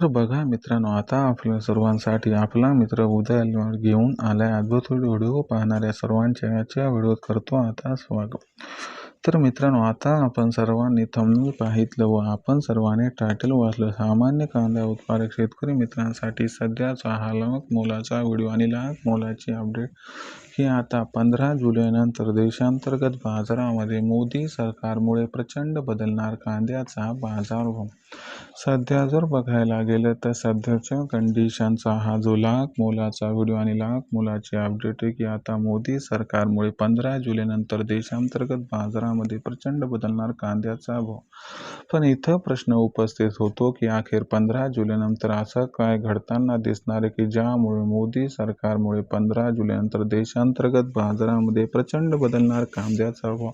तर बघा मित्रांनो आता आपल्या सर्वांसाठी आपला मित्र उदय घेऊन आलाय. अद्भुत व्हिडिओ पाहणाऱ्या सर्वांच्या याच्या व्हिडिओत करतो आता स्वागत. तर मित्रांनो आता आपण सर्वांनी थंबनेल पाहितलं व आपण सर्वांनी टायटल वाचलं. सामान्य कांदा उत्पादक शेतकरी मित्रांसाठी सध्याचा हा लाख मोलाचा व्हिडिओ आणि लाख मोलाची अपडेट की आता पंधरा जुलैनंतर देशांतर्गत बाजारामध्ये मोदी सरकारमुळे प्रचंड बदलणार कांद्याचा बाजारभाव. सध्या जर बघायला गेलं तर सध्याच्या कंडिशनचा हा जो लाख मोलाचा व्हिडिओ आणि लाख मोलाची अपडेट आहे की आता मोदी सरकारमुळे पंधरा जुलैनंतर देशांतर्गत बाजारामध्ये प्रचंड बदलणार कांद्याचा भाव. पण इथं प्रश्न उपस्थित होतो की अखेर पंधरा जुलैनंतर असं काय घडताना दिसणार आहे की ज्यामुळे मोदी सरकारमुळे पंधरा जुलैनंतर देशांतर्गत बाजारामध्ये प्रचंड बदलणार कांद्याचा भाव?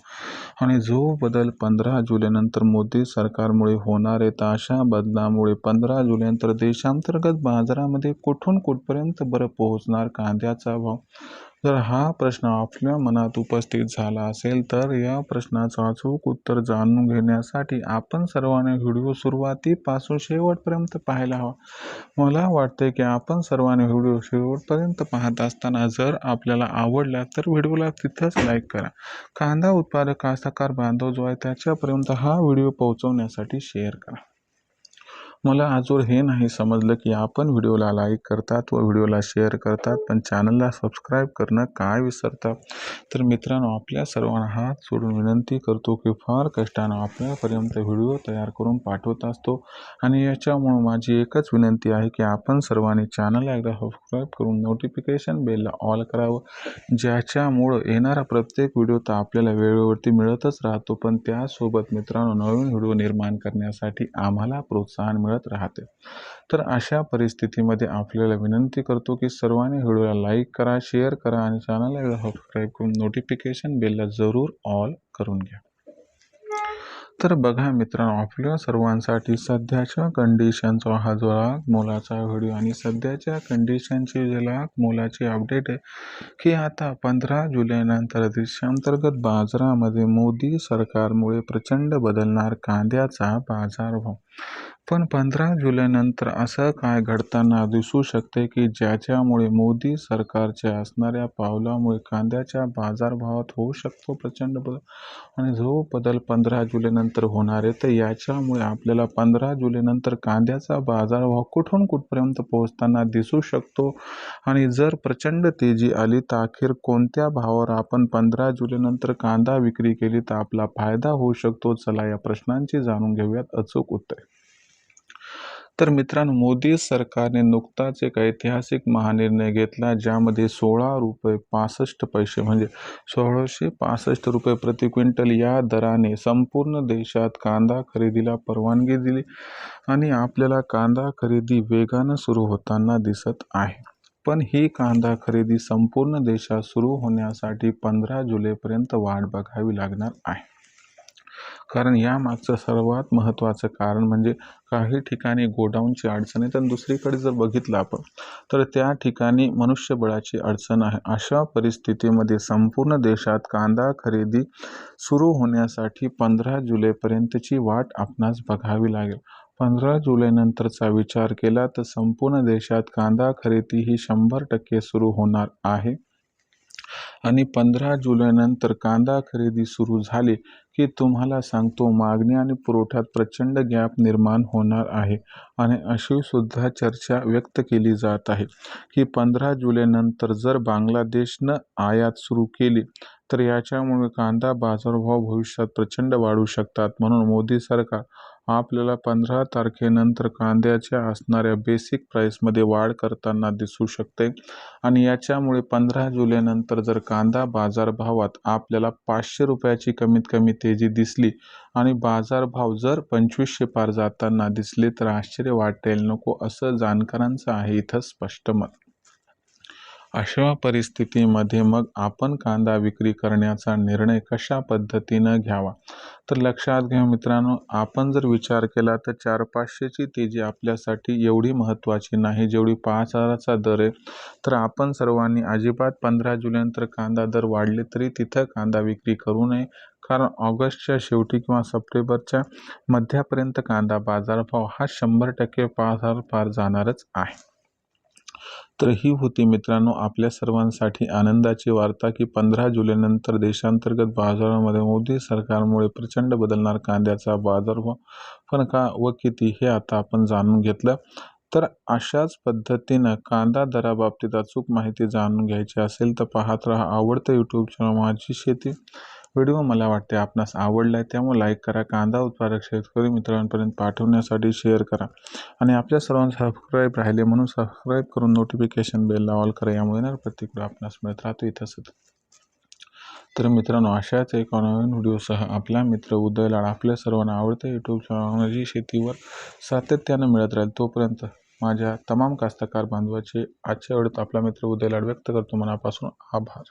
आणि जो बदल पंधरा जुलैनंतर मोदी सरकारमुळे होणार आहे तर अशा बदलामुळे पंधरा जुलैनंतर देशांतर्गत बाजारामध्ये कुठून कुठपर्यंत बरं पोहोचणार कांद्याचा भाव? जर हा प्रश्न आपल्या मनात उपस्थित झाला असेल तर या प्रश्नाचं अचूक उत्तर जाणून घेण्यासाठी आपण सर्वांनी व्हिडिओ सुरुवातीपासून शेवटपर्यंत पाहायला हवा. मला वाटते की आपण सर्वांनी व्हिडिओ शेवटपर्यंत पाहत असताना जर आपल्याला आवडला तर व्हिडिओला तिथंच लाईक करा. कांदा उत्पादक कास्तकार बांधव जो आहे त्याच्यापर्यंत हा व्हिडिओ पोहोचवण्यासाठी शेअर करा. मला अजून हे नाही समजलं की आपण व्हिडिओला लाईक करतात व व्हिडिओला शेअर करतात पण चॅनलला सबस्क्राईब करणं काय विसरतात तर मित्रांनो आपल्या सर्वांना हात सोडून विनंती करतो की फार कष्टानं आपल्यापर्यंत व्हिडिओ तयार करून पाठवत असतो. आणि याच्यामुळं माझी एकच विनंती आहे की आपण सर्वांनी चॅनलला एकदा सबस्क्राईब करून नोटिफिकेशन बेलला ऑल करावं. ज्याच्यामुळं येणारा प्रत्येक व्हिडिओ तर आपल्याला वेळेवरती मिळतच राहतो. पण त्यासोबत मित्रांनो नवीन व्हिडिओ निर्माण करण्यासाठी आम्हाला प्रोत्साहन मिळत मिळत राहते. तर अशा परिस्थितीमध्ये आपल्याला विनंती करतो की सर्वांनी व्हिडिओला लाईक करा शेअर करा आणि चॅनलला सबस्क्राईब करून नोटिफिकेशन बेलला जरूर ऑल करून घ्या. तर बघा मित्रांनो आपल्या सर्वांसाठी सध्याच्या कंडिशनचा हा जो लाख मोलाचा व्हिडिओ आणि सध्याच्या कंडिशनची जे लाख मोलाची अपडेट आहे की आता पंधरा जुलैनंतर देशांतर्गत बाजारामध्ये मोदी सरकारमुळे प्रचंड बदलणार कांद्याचा बाजारभाव. पण पंधरा जुलैनंतर असं काय घडताना दिसू शकते की ज्याच्यामुळे मोदी सरकारच्या असणाऱ्या पावलामुळे कांद्याच्या बाजारभावात होऊ शकतो प्रचंड बदल? आणि जो बदल पंधरा जुलैनंतर होणार आहे तर याच्यामुळे आपल्याला पंधरा जुलैनंतर कांद्याचा बाजारभाव कुठून कुठपर्यंत पोहोचताना दिसू शकतो? आणि जर प्रचंड तेजी आली तर अखेर कोणत्या भावावर आपण पंधरा जुलैनंतर कांदा विक्री केली तर आपला फायदा होऊ शकतो? चला या प्रश्नांची जाणून घेऊयात. अचूक उत्तर. तर मित्रांनो मोदी सरकारने नुकताच एक ऐतिहासिक महानिर्णय घेतला ज्यामध्ये सोळा रुपये पासष्ट पैसे म्हणजे सोळाशे पासष्ट रुपये प्रति क्विंटल या दराने संपूर्ण देशात कांदा खरेदीला परवानगी दिली आणि आपल्याला कांदा खरेदी वेगानं सुरू होताना दिसत आहे. पण ही कांदा खरेदी संपूर्ण देशात सुरू होण्यासाठी पंधरा जुलैपर्यंत वाट बघावी लागणार आहे. कारण यामागचं सर्वात महत्त्वाचं कारण म्हणजे काही ठिकाणी गोडाऊनची अडचण आहे. तर दुसरीकडे जर बघितलं आपण तर त्या ठिकाणी मनुष्यबळाची अडचण आहे. अशा परिस्थितीमध्ये संपूर्ण देशात कांदा खरेदी सुरू होण्यासाठी पंधरा जुलैपर्यंतची वाट आपणास बघावी लागेल. पंधरा जुलैनंतरचा विचार केला तर संपूर्ण देशात कांदा खरेदी ही शंभर टक्के सुरू होणार आहे. आणि पंधरा जुलैनंतर कांदा खरेदी सुरू झाली की तुम्हाला सांगतो मागणी आणि पुरवठ्यात प्रचंड गॅप निर्माण होणार आहे आणि अशी सुद्धा चर्चा व्यक्त केली जात आहे की पंधरा जुलैनंतर जर बांगलादेशनं आयात सुरू केली तर याच्यामुळे कांदा बाजारभाव भविष्यात प्रचंड वाढू शकतात. म्हणून मोदी सरकार आपल्याला पंधरा तारखेनंतर कांद्याच्या असणाऱ्या बेसिक प्राईसमध्ये वाढ करताना दिसू शकते. आणि याच्यामुळे पंधरा जुलैनंतर जर कांदा बाजारभावात आपल्याला पाचशे रुपयाची कमीत कमी तेजी दिसली आणि बाजारभाव जर पंचवीसशे पार जाताना दिसले तर आश्चर्य वाटेल. नको असं जाणकारांचं आहे इथं स्पष्ट मत. अशा परिस्थितीमध्ये मग आपण कांदा विक्री करण्याचा निर्णय कशा पद्धतीनं घ्यावा? तर लक्षात घ्या मित्रांनो आपण जर विचार केला तर चार पाचशेची तेजी आपल्यासाठी एवढी महत्त्वाची नाही जेवढी पाच हजाराचा दर आहे तर आपण सर्वांनी अजिबात पंधरा जुलैनंतर कांदा दर वाढले तरी तिथं कांदा विक्री करू नये. कारण ऑगस्टच्या शेवटी किंवा सप्टेंबरच्या मध्यापर्यंत कांदा बाजारभाव हा शंभर टक्के पाच हजार पार जाणारच आहे. तर ही होती मित्रांनो आपल्या सर्वांसाठी आनंदाची वार्ता की पंधरा जुलैनंतर देशांतर्गत बाजारामध्ये मोदी सरकारमुळे प्रचंड बदलणार कांद्याचा बाजारभाव पण का व किती हे आता आपण जाणून घेतलं. तर अशाच पद्धतीनं कांदा दराबाबतीत अचूक माहिती जाणून घ्यायची असेल तर पाहत राहा आवडतं यूट्यूब चॅनल माझी शेती. व्हिडिओ मला वाटते आपणास आवडला आहे त्यामुळे लाईक करा. कांदा उत्पादक शेतकरी मित्रांपर्यंत पाठवण्यासाठी शेअर करा. आणि आपल्या सर्वांना सबस्क्राईब राहिले म्हणून सबस्क्राईब करून नोटिफिकेशन बेलला ऑल करा. यामुळे येणार प्रत्येक आपणास मिळत राहतो इथंच तर मित्रांनो अशाच एका नवीन व्हिडिओसह आपला मित्र उदय लाड आपल्या सर्वांना आवडते यूट्यूब चॅनल शेतीवर सातत्यानं मिळत राहील तोपर्यंत माझ्या तमाम कास्तकार बांधवाचे आजच्या वेळेत आपला मित्र उदय लाड व्यक्त करतो. मनापासून आभार.